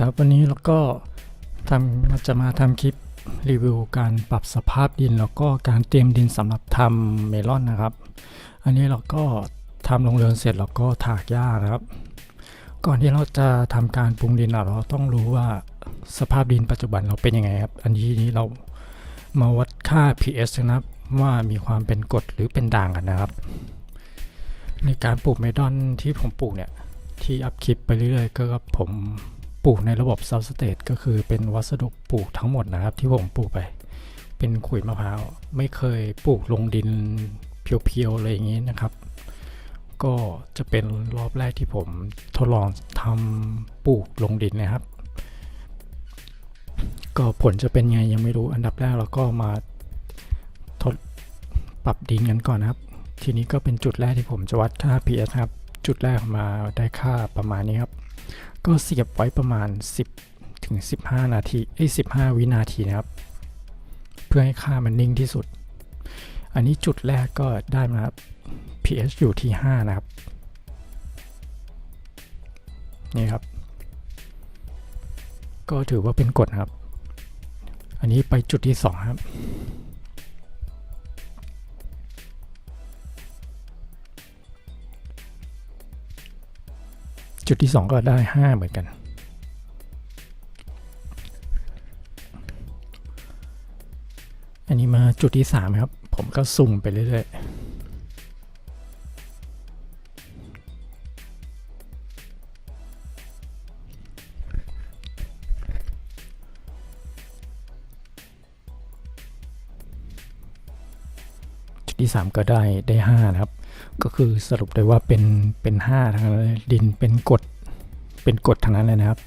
ครับวันนี้เราก็ทำจะมาทำคลิปรีวิวการปรับสภาพดิน แล้วก็การเตรียมดินสำหรับทำเมลอนนะครับ อันนี้เราก็ทำลงเรือนเสร็จแล้วก็ถากหญ้าครับ ก่อนที่เราจะทำการปรุงดินเราต้องรู้ว่าสภาพดินปัจจุบันเราเป็นยังไงครับ อันนี้นี้เรามาวัดค่า pH นะครับว่ามีความเป็นกรดหรือเป็นด่างกันนะครับ ในการปลูกเมลอนที่ผมปลูกเนี่ยที่อัพคลิปไปเรื่อยๆก็ผม ปลูกในระบบซับสเตทก็คือเป็นวัสดุปลูกทั้งหมดนะครับ ที่ผมปลูกไป เป็นขุยมะพร้าว ไม่เคยปลูกลงดินเพียวๆเลยอย่างนี้นะครับ ก็จะเป็นรอบแรกที่ผมทดลองทำปลูกลงดินนะครับ ก็ผลจะเป็นไงยังไม่รู้อันดับแรกเราก็มาทดปรับดินกันก่อนนะครับ ทีนี้ก็เป็นจุดแรกที่ผมจะวัดค่า pH ครับ จุดแรกมาได้ค่าประมาณนี้ครับ ก็เสียบไว้ประมาณ 10 ถึง 15 นาทีเอ้15 วินาทีนะครับ เพื่อให้ค่ามันนิ่งที่สุด อันนี้จุดแรกก็ได้มาครับ pH อยู่ที่ 5 นะครับ นี่ครับ ก็ถือว่าเป็นกฎครับ อันนี้ไปจุดที่ 2 ครับ จุดที่ 2 ก็ได้ 5 เหมือนกัน อันนี้มาจุดที่ 3 ครับ ผมก็สุ่มไปเรื่อยๆ จุดที่ 3 ก็ได้ได้ 5 นะครับ ก็คือสรุปได้ว่าเป็นเป็น5ทั้งนั้นเลยดินเป็นกดเป็นกดทั้งนั้นเลยนะครับ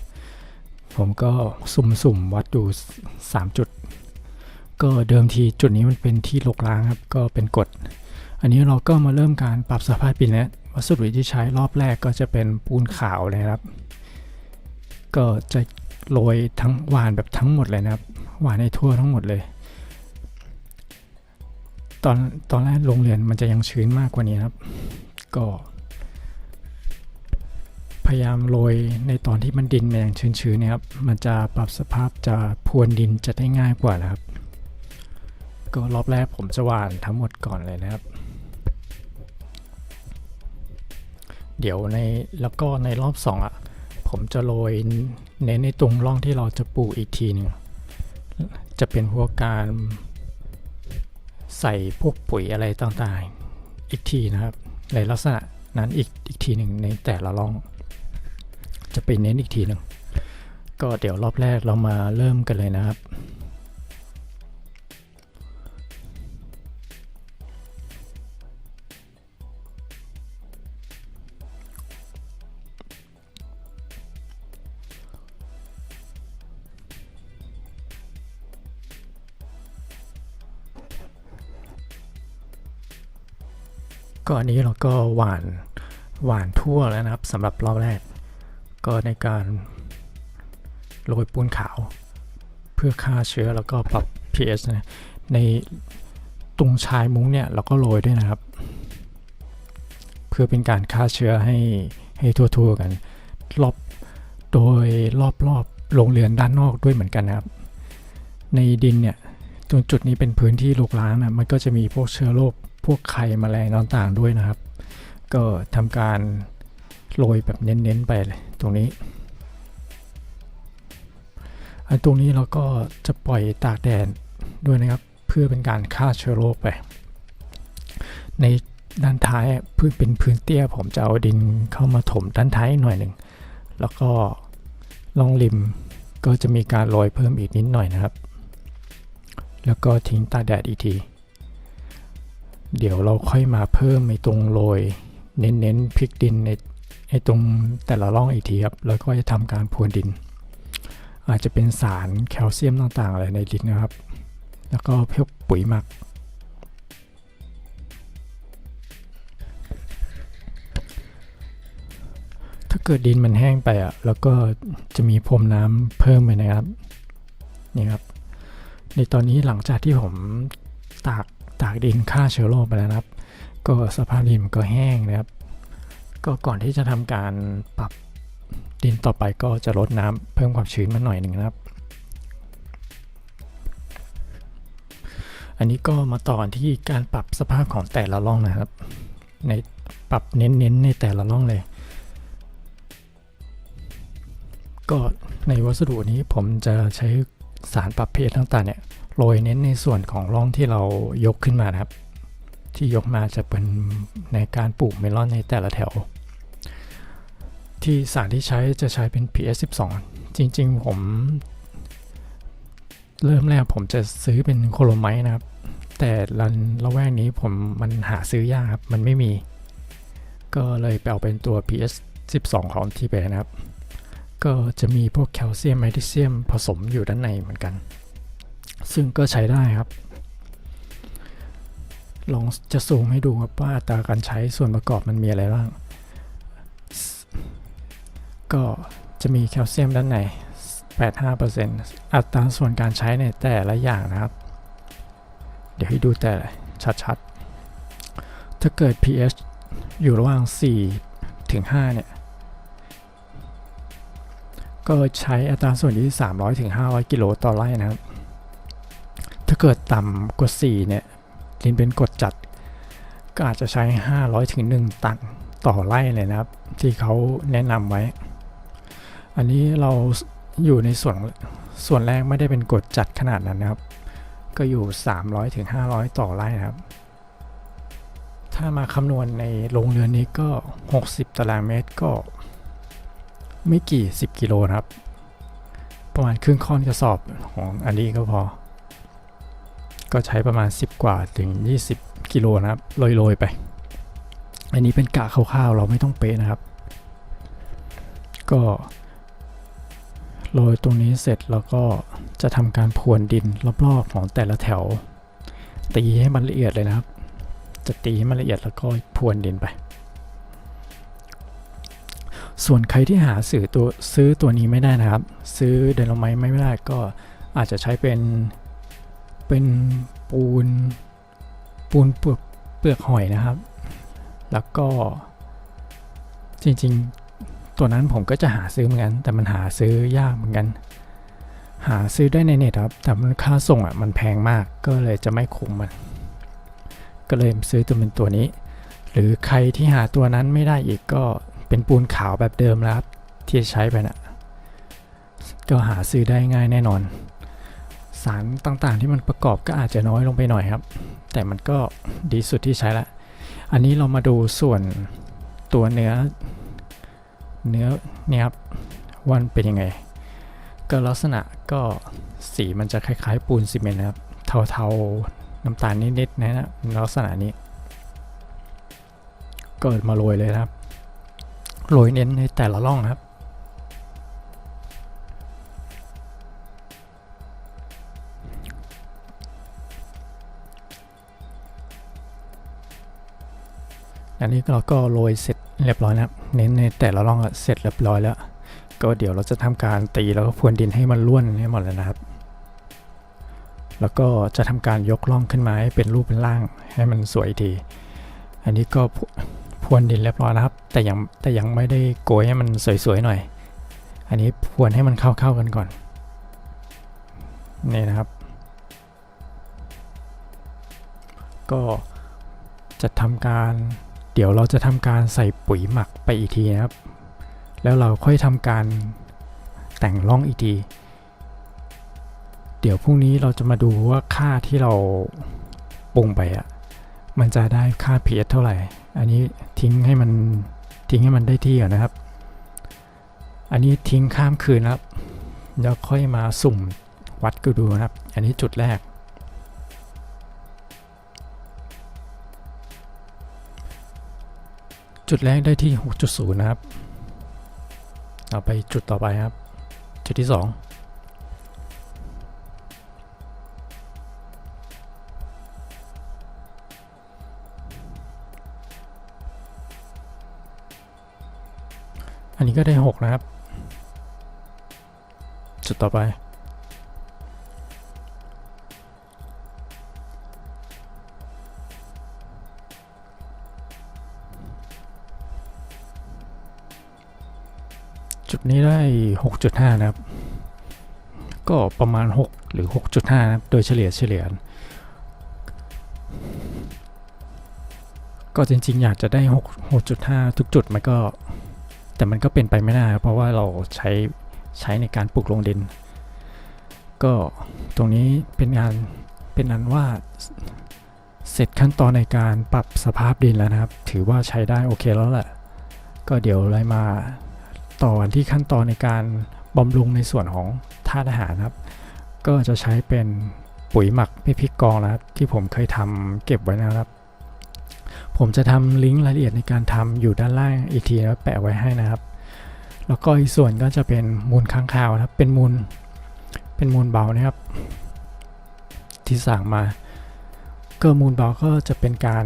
ผมก็สุ่มๆวัดอยู่ 3 จุด ก็เดิมทีจุดนี้มันเป็นที่ลกล้างครับ ก็เป็นกดอันนี้เราก็มาเริ่มการปรับสภาพดินแล้ววัสดุที่ใช้รอบแรกก็จะเป็นปูนขาวเลยครับ ก็จะโรยทั้งหวานแบบทั้งหมดเลยนะครับหวานในทั่วทั้งหมดเลย ตอนตอนแรกโรงเรียนมันจะยังชื้นมากกว่านี้ครับ ก็ พยายามโรยในตอนที่มันดินมันยังชื้นๆเนะครับ มันจะปรับสภาพจะพรวนดินจะได้ง่ายกว่านะครับ ก็รอบแรกผมจะหว่านทั้งหมดก่อนเลยนะครับ เดี๋ยวในแล้วก็ในรอบสองอะผมจะโรยเน้นในตรงร่องที่เราจะปลูกอีกทีหนึ่งจะเป็นพวกการ ใส่พวกปุ๋ยอะไรต่างๆ อีกทีนะครับ ในลักษณะนั้นอีกอีกทีหนึ่งในแต่ละร่อง จะไปเน้นอีกทีหนึ่งก็เดี๋ยวรอบแรกเรามาเริ่มกันเลยนะครับ ก็อันนี้เราก็หวานหวานทั่วแล้วนะครับสำหรับรอบแรก ก็ในการโรยปูนขาว เพื่อฆ่าเชื้อแล้วก็ปรับ pH นะในตรงชายมุ้งเนี่ยเราก็โรยด้วยนะครับ เพื่อเป็นการฆ่าเชื้อให้ให้ทั่วๆกัน รอบโดยรอบๆโรงเรือนด้านนอกด้วยเหมือนกันนะครับ ในดินเนี่ยตรงจุดนี้เป็นพื้นที่ลูกล้างนะมันก็จะมีพวกเชื้อโรค พวกไข่แมลงต่างๆด้วยนะครับ ก็ทำการโรยแบบเน้นๆไปเลยตรงนี้อันตรงนี้เราก็จะปล่อยตากแดดด้วยนะครับ เพื่อเป็นการฆ่าเชื้อโรคไป ในด้านท้ายพื้นเป็นพื้นเตี้ย ผมจะเอาดินเข้ามาถมด้านท้ายหน่อยหนึ่งแล้วก็ล่องริมก็จะมีการโรยเพิ่มอีกนิดหน่อยนะครับ แล้วก็ทิ้งตากแดดอีกที เดี๋ยวเราค่อยมาเพิ่มในตรงโรย เน้นๆพลิกดินในในตรงแต่ละร่องอีกทีครับ แล้วก็จะทำการพรวนดิน อาจจะเป็นสารแคลเซียมต่างๆอะไรในดินนะครับ แล้วก็เพิ่มปุ๋ยหมัก ถ้าเกิดดินมันแห้งไปอะ แล้วก็จะมีพรมน้ำเพิ่มไปนะครับ นี่ครับ ในตอนนี้หลังจากที่ผมตาก ตากดินฆ่าเชื้อโรคไปแล้วนะครับ ก็สภาพดินมันก็แห้งนะครับ ก็ก่อนที่จะทำการปรับดินต่อไปก็จะลดน้ำเพิ่มความชื้นมาหน่อยหนึ่งนะครับ อันนี้ก็มาต่อนที่การปรับสภาพของแต่ละร่องนะครับ ในปรับเน้นๆในแต่ละร่องเลย ก็ในวัสดุนี้ผมจะใช้สารปรับเพศต่างๆเนี่ย โรยเน้นในส่วนของร่องที่เรายกขึ้นมานะครับ ที่ยกมาจะเป็นในการปลูกเมลอนในแต่ละแถว ที่สารที่ใช้จะใช้เป็น PS 12 จริง ๆ ผม เริ่มแรกผมจะซื้อเป็นโคโลไมต์นะครับ แต่รันละแวกนี้ผมมันหาซื้อยากครับ มันไม่มี ก็เลยไปเอาเป็นตัว PS 12 ของทีเบนะครับ ก็จะมีพวกแคลเซียมแมกนีเซียมผสมอยู่ด้านในเหมือนกัน ซึ่งก็ใช้ได้ครับ ลองจะซูมให้ดูครับว่าอัตราการใช้ส่วนประกอบมันมีอะไรบ้าง ก็จะมีแคลเซียมด้านใน85%อัตราส่วนการใช้ในแต่ละอย่างนะครับ เดี๋ยวให้ดูแต่ชัดๆ ถ้าเกิด pH อยู่ระหว่าง 4 ถึง 5 เนี่ย ก็ใช้อัตราส่วนที่ 300 ถึง 500 กิโลต่อไร่นะครับ ถ้าเกิดต่ำกว่า 4 เนี่ยลินเป็นกดจัด ก็อาจจะใช้ 500ถึง1ตันต่อไร่เลยนะครับ ที่เขาแนะนำไว้ อันนี้เราอยู่ในส่วนส่วนแรกไม่ได้เป็นกดจัดขนาดนั้นนะครับ ก็อยู่ 300ถึง500 ต่อไร่นะครับ ถ้ามาคำนวณในโรงเรือนนี้ก็ 60 ตารางเมตรก็ไม่กี่ 10 กิโลนะครับ ประมาณครึ่งข้อนกระสอบของอันนี้ก็พอ ก็ใช้ประมาณ 10 กว่าถึง 20 กิโลนะครับโรยๆไป อันนี้เป็นกะคร่าวๆ เราไม่ต้องเป๊ะนะครับ ก็โรยตรงนี้เสร็จแล้วก็จะทำการพรวนดินรอบๆของแต่ละแถว ตีให้มันละเอียดเลยนะครับ จะตีให้มันละเอียดแล้วก็พรวนดินไป ส่วนใครที่หาซื้อตัวซื้อตัวนี้ไม่ได้นะครับ ซื้อเดนโลไมไม่ได้ก็อาจจะใช้เป็น เป็นปูนปูนเปลือกเปลือกหอยนะครับ แล้วก็จริงๆ ตัวนั้นผมก็จะหาซื้อเหมือนกัน แต่มันหาซื้อยากเหมือนกัน หาซื้อได้ในเน็ตครับ แต่มันค่าส่งอะมันแพงมากก็เลยจะไม่คุ้มมัน ก็เลยซื้อตัวเป็นตัวนี้ หรือใครที่หาตัวนั้นไม่ได้อีกก็เป็นปูนขาวแบบเดิมแล้วครับที่ใช้ไปนะ่ะก็หาซื้อได้ง่ายแน่นอน สารต่างๆที่มันประกอบก็อาจจะน้อยลงไปหน่อยครับ แต่มันก็ดีสุดที่ใช้ละ อันนี้เรามาดูส่วนตัวเนื้อ เนื้อเนี่ยครับวันเป็นยังไง ก็ลักษณะก็สีมันจะคล้ายๆ ปูนซีเมนต์นะครับเทาๆน้ำตาลนิดๆนะฮะลักษณะนี้ เกิดมาโรยเลยนะครับโรยเน้นในแต่ละร่องครับ อันนี้เราก็โรยเสร็จเรียบร้อยนะครับเน้นในแต่ละร่องเสร็จเรียบร้อยแล้ว ก็เดี๋ยวเราจะทำการตีแล้วก็พรวนดินให้มันร่วนให้หมดเลยนะครับ แล้วก็จะทำการยกร่องขึ้นมาให้เป็นรูปเป็นร่างให้มันสวยที อันนี้ก็พรวนดินเรียบร้อยนะครับ แต่ยังแต่ยังไม่ได้โกยให้มันสวยๆหน่อย อันนี้พรวนให้มันเข้าๆกันก่อนนี่นะครับ ก็จะทำการ เดี๋ยวเราจะทำการใส่ปุ๋ยหมักไปอีกทีนะครับ แล้วเราค่อยทำการแต่งร่องอีกที เดี๋ยวพรุ่งนี้เราจะมาดูว่าค่าที่เราปรุงไปอะ่ะมันจะได้ค่า pH เท่าไหร่ อันนี้ทิ้งให้มันทิ้งให้มันได้ที่ก่อนนะครับ อันนี้ทิ้งข้ามคืนครับแล้วค่อยมาสุ่มวัดก็ดูนะครับ อันนี้จุดแรก จุดแรกได้ที่ 6.0 นะครับเอาไปจุดต่อไปครับ จุดที่ 2อันนี้ก็ได้ 6 นะครับ จุดต่อไป นี้ได้ 6.5 นะครับ ก็ประมาณ 6 หรือ 6.5 นะครับ โดยเฉลี่ยเฉลี่ย ก็จริงๆ อยากจะได้ 6 6.5 ทุกจุดมันก็ แต่มันก็เป็นไปไม่ได้ เพราะว่าเราใช้ใช้ในการปลูกลงดิน ก็ตรงนี้เป็นงานเป็นอันว่าเสร็จขั้นตอนในการปรับสภาพดินแล้วนะครับ ถือว่าใช้ได้โอเคแล้วแหละ ก็เดี๋ยวเลยมา ต่อกันที่ขั้นตอนในการบำรุงในส่วนของธาตุอาหารนะครับ ก็จะใช้เป็นปุ๋ยหมักไม่พริกกองนะครับ ที่ผมเคยทำเก็บไว้นะครับ ผมจะทำลิงก์รายละเอียดในการทำอยู่ด้านล่างอีกทีแล้วแปะไว้ให้นะครับ แล้วก็อีกส่วนก็จะเป็นมูลค้างคาวนะครับ เป็นมูลเป็นมูลเบานะครับ ที่สั่งมาก็มูลเบาก็จะเป็นการ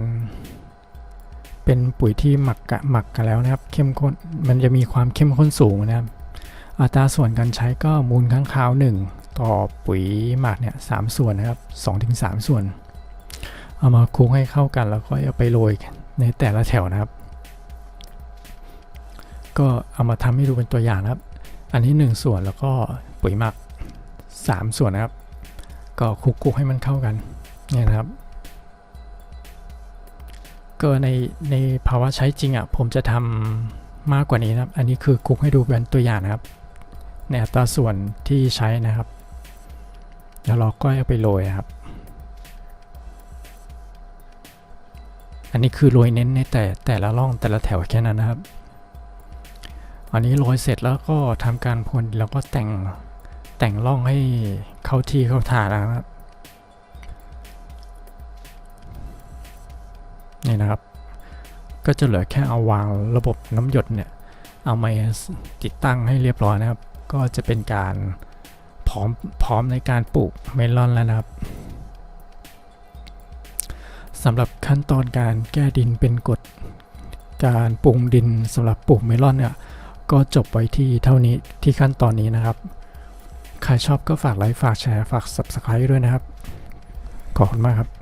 เป็นปุ๋ยที่หมักกะหมักกันแล้วนะครับ เข้มข้น มันจะมีความเข้มข้นสูงนะครับ อัตราส่วนการใช้ก็มูลค้างคาว 1 ต่อปุ๋ยหมักเนี่ยสส่วนนะครับ2-3 ส่วน เอามาคลุกให้เข้ากันแล้วก็เอาไปโรยในแต่ละแถวนะครับ ก็เอามาทำให้ดูเป็นตัวอย่างนะครับ อันนี้ 1 ส่วนแล้วก็ปุ๋ยหมัก 3 ส่วนนะครับ ก็คลุกๆให้มันเข้ากันเนี่ยนะครับ ก็ในในภาวะใช้จริงอะผมจะทำมากกว่านี้นะครับ อันนี้คือคลุกให้ดูเป็นตัวอย่างนะครับในอัตราส่วนที่ใช้นะครับ แล้วเราก็เอาไปโรยครับ อันนี้คือโรยเน้นในแต่แต่ละร่องแต่ละแถวแค่นั้นนะครับ อันนี้โรยเสร็จแล้วก็ทำการพ่นแล้วก็แต่งแต่งร่องให้เข้าที่เข้าทางนะครับ ก็จะเหลือแค่เอาวางระบบน้ำหยดเนี่ย เอามาติดตั้งให้เรียบร้อยนะครับ ก็จะเป็นการพร้อมพร้อมในการปลูกเมลอนแล้วนะครับสำหรับขั้นตอนการแก้ดินเป็นกรดการปรุงดินสำหรับปลูกเมลอนเนี่ยก็จบไว้ที่เท่านี้ที่ขั้นตอนนี้นะครับ ใครชอบก็ฝากไลค์ฝากแชร์ฝาก Subscribe ด้วยนะครับ ขอบคุณมากครับ